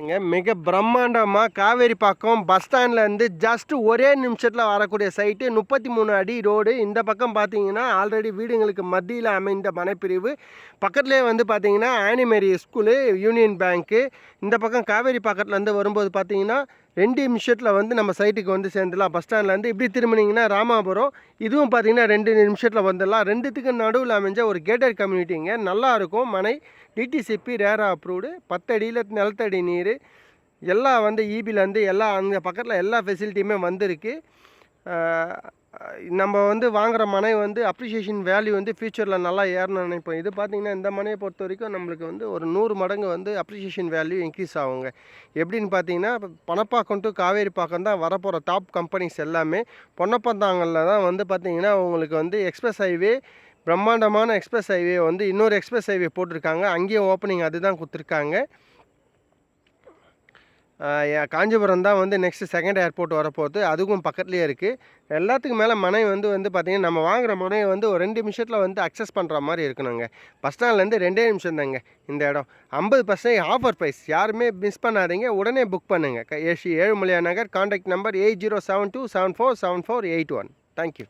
இங்க மிக பிரம்மாண்டமாக காவேரி பக்கம் பஸ் ஸ்டாண்ட்லேருந்து ஜஸ்ட் ஒரே நிமிஷத்தில் வரக்கூடிய சைட்டு முப்பத்தி மூணு அடி ரோடு இந்த பக்கம் பார்த்தீங்கன்னா ஆல்ரெடி வீடுங்களுக்கு மத்தியில் அமைந்த மனைப்பிரிவு. பக்கத்துலேயே வந்து பார்த்தீங்கன்னா ஆனிமேரி ஸ்கூலு யூனியன் பேங்க்கு இந்த பக்கம் காவேரி பக்கத்துலேருந்து வரும்போது பார்த்தீங்கன்னா ரெண்டு நிமிஷத்தில் வந்து நம்ம சைட்டுக்கு வந்து சேர்ந்துடலாம். பஸ் ஸ்டாண்ட்லேருந்து இப்படி திரும்பினீங்கன்னா ராமாபுரம் இதுவும் பார்த்தீங்கன்னா ரெண்டு நிமிஷத்தில் வந்துடலாம். ரெண்டுத்துக்கு நடுவில் அமைஞ்ச ஒரு கேட்டட் கம்யூனிட்டிங்க நல்லா இருக்கும். மனை டிடிசிபி ரேரா அப்ரூவ்டு பத்தடியில் நிலத்தடி நீர் எல்லாம் வந்து ஈபிலேருந்து எல்லா அங்கே பக்கத்தில் எல்லா ஃபெசிலிட்டியுமே வந்திருக்கு. நம்ம வந்து வாங்குகிற மனை வந்து அப்ரிஷியேஷன் வேல்யூ வந்து ஃப்யூச்சரில் நல்லா ஏறணும்னு நினைப்போம். இது பார்த்திங்கன்னா இந்த மனையை பொறுத்த வரைக்கும் நம்மளுக்கு வந்து ஒரு நூறு மடங்கு வந்து அப்ரிஷியேஷன் வேல்யூ இன்க்ரீஸ் ஆகுங்க. எப்படின்னு பார்த்தீங்கன்னா பணப்பாக்கம் டு காவேரி பாக்கம் தான் வரப்போகிற டாப் கம்பெனிஸ் எல்லாமே. பொன்னப்பந்தாங்கல்ல தான் வந்து பார்த்திங்கன்னா உங்களுக்கு வந்து எக்ஸ்பிரஸ் ஹைவே பிரம்மாண்டமான எக்ஸ்பிரஸ் ஹைவே வந்து இன்னொரு எக்ஸ்பிரஸ் ஹைவே போட்டிருக்காங்க. அங்கேயும் ஓப்பனிங் அதுதான் கொடுத்துருக்காங்க. காஞ்சிபுரம் தான் வந்து நெக்ஸ்ட்டு செகண்ட் ஏர்போர்ட் வரப்போகுது. அதுக்கும் பக்கத்துலேயே இருக்குது எல்லாத்துக்கும் மேலே மனை வந்து வந்து பார்த்திங்கன்னா நம்ம வாங்குகிற மனையை வந்து ஒரு ரெண்டு நிமிஷத்தில் வந்து அக்சஸ் பண்ணுற மாதிரி இருக்கணுங்க. பஸ் ஸ்டாண்ட்லேருந்து ரெண்டே நிமிஷம் தாங்க இந்த இடம். ஐம்பது பர்சன்ட் ஆஃபர் ப்ரைஸ் யாருமே மிஸ் பண்ணாதீங்க. உடனே புக் பண்ணுங்கள் AC Ezhumalaiya Nagar contact number eight zero seven two seven four seven four eight one thank you